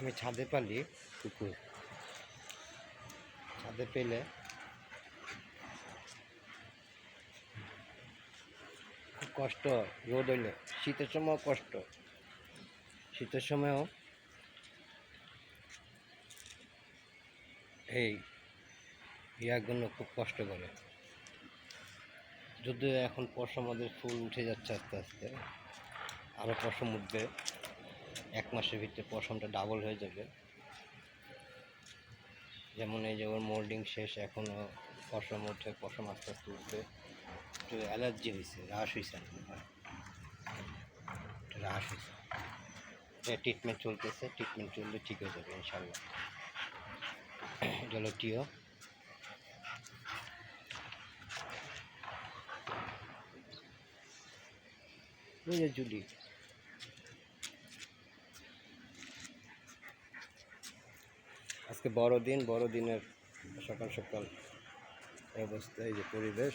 আমি ছাদে পালি কুকুর ছাদে পেলে খুব কষ্ট, রোদ হইলে। শীতের সময় কষ্ট। শীতের সময়ও এই ইয়াগুলো খুব কষ্ট করে। যদিও এখন পশম আমাদের ফুল উঠে যাচ্ছে আস্তে আস্তে আরও পশম উঠবে। এক মাসের ভিতরে পশমটা ডাবল হয়ে যাবে। যেমন এই যে ওর মোল্ডিং শেষ এখনও পশম উঠে পশম আস্তে আস্তে উঠবে একটু অ্যালার্জি হয়েছে রাশ হয়েছে রাশ হয়েছে ট্রিটমেন্ট চলতেছে ট্রিটমেন্ট চললে ঠিক হয়ে যাবে ইনশাল্লাহ এটা হলো আজকে বড়দিন বড়দিনের সকাল সকাল এই অবস্থা এই যে পরিবেশ।